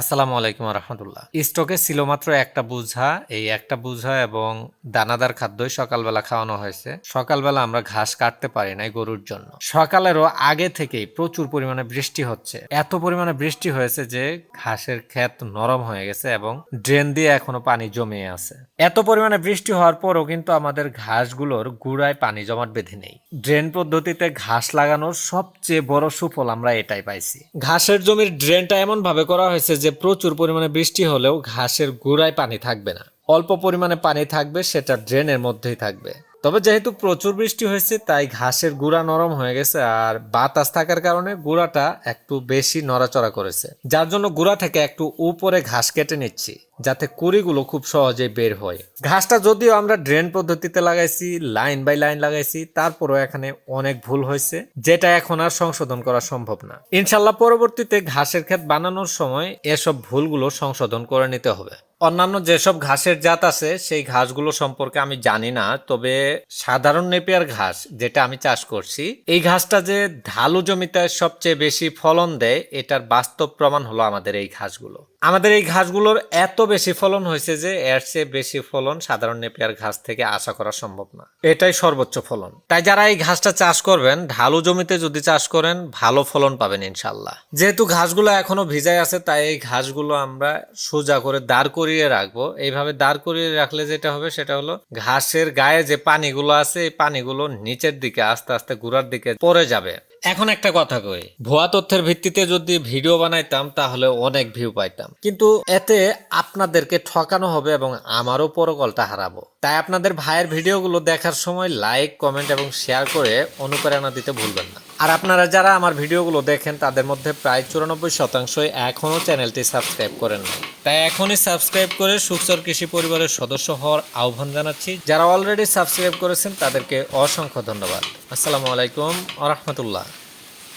আসসালামু আলাইকুম রহমতুল্লাহ। স্টকে ছিল মাত্র একটা বুঝা, এই একটা বুঝা এবং দানাদার খাদ্যই সকালবেলা খাওয়ানো হয়েছে। সকালবেলা আমরা ঘাস কাটতে পারি নাই গরুর জন্য। সকালেরও আগে থেকেই প্রচুর পরিমাণে বৃষ্টি হচ্ছে। এত পরিমাণে বৃষ্টি হয়েছে যে ঘাসের ক্ষেত নরম হয়ে গেছে এবং ড্রেন দিয়ে এখনও পানি জমে আছে। এত পরিমাণে বৃষ্টি হওয়ার পরও কিন্তু আমাদের ঘাসগুলোর গুড়ায় পানি জমাট বেঁধে নেই। ড্রেন পদ্ধতিতে ঘাস লাগানোর সবচেয়ে বড় সুফল আমরা এটাই পাইছি। ঘাসের জমির ড্রেনটা এমন ভাবে করা হয়েছে যে প্রচুর পরিমাণে বৃষ্টি হলেও ঘাসের গুড়ায় পানি থাকবে না। অল্প পরিমাণে পানি থাকবে, সেটা ড্রেনের মধ্যেই থাকবে। তবে যেহেতু প্রচুর বৃষ্টি হয়েছে, তাই ঘাসের গুঁড়া নরম হয়ে গেছে আর বাতাস থাকার কারণে গুঁড়াটা একটু বেশি নড়াচড়া করেছে। যার জন্য গুঁড়া থেকে একটু উপরে ঘাস কেটে নিচ্ছি। যাতে কুড়িগুলো খুব সহজে বের হয়। ঘাসটা যদিও আমরা ড্রেন পদ্ধতিতে লাগাইছি, লাইন বাই লাইন লাগাইছি, তারপরও এখানে অনেক ভুল হয়েছে, যেটা এখন আর সংশোধন করা সম্ভব না। ইনশাল্লাহ পরবর্তীতে ঘাসের ক্ষেত বানানোর সময় এসব ভুলগুলো সংশোধন করে নিতে হবে। অন্যান্য যেসব ঘাসের জাত আছে, সেই ঘাসগুলো সম্পর্কে আমি জানি না, তবে সাধারণ নেপিয়ার ঘাস যেটা আমি চাষ করছি, এই ঘাসটা যে ঢালু জমিতে সবচেয়ে বেশি ফলন দেয়, এটার বাস্তব প্রমাণ হলো আমাদের এই ঘাসগুলো। আমাদের এই ঘাসগুলোর এত বেশি ফলন হয়েছে যে এর চেয়ে বেশি ফলন সাধারণ নেপিয়ার ঘাস থেকে আশা করা সম্ভব না। এটাই সর্বোচ্চ ফলন। তাই যারা এই ঘাসটা চাষ করবেন, ঢালু জমিতে যদি চাষ করেন, ভালো ফলন পাবেন ইনশাল্লাহ যেহেতু ঘাসগুলো এখনও ভিজাই আছে, তাই এই ঘাসগুলো আমরা সোজা করে দাঁড় করিয়ে রাখব। এইভাবে দাঁড় করিয়ে রাখলে যেটা হবে, সেটা হলো ঘাসের গায়ে যে পানিগুলো আছে, এই পানিগুলো নিচের দিকে আস্তে আস্তে গুড়ার দিকে পড়ে যাবে। এখন একটা কথা কই, ভুয়া তথ্যের ভিত্তিতে যদি ভিডিও বানাইতাম, তাহলে অনেক ভিউ পাইতাম। কিন্তু এতে আপনাদেরকে ঠকানো হবে এবং আমারও পরকলটা হারাবো। তাই আপনাদের ভাইয়ের ভিডিওগুলো দেখার সময় লাইক, কমেন্ট এবং শেয়ার করে অনুপ্রেরণা দিতে ভুলবেন না। আর আপনারা যারা আমার ভিডিওগুলো দেখেন, তাদের মধ্যে প্রায় চুরানব্বই শতাংশই এখনও চ্যানেলটি সাবস্ক্রাইব করেন না তাই এখনই সাবস্ক্রাইব করে সুখসর কৃষি পরিবারের সদস্য হওয়ার আহ্বান জানাচ্ছি। যারা অলরেডি সাবস্ক্রাইব করেছেন, তাদেরকে অসংখ্য ধন্যবাদ। আসসালামু আলাইকুম আ রহমতুল্লাহ।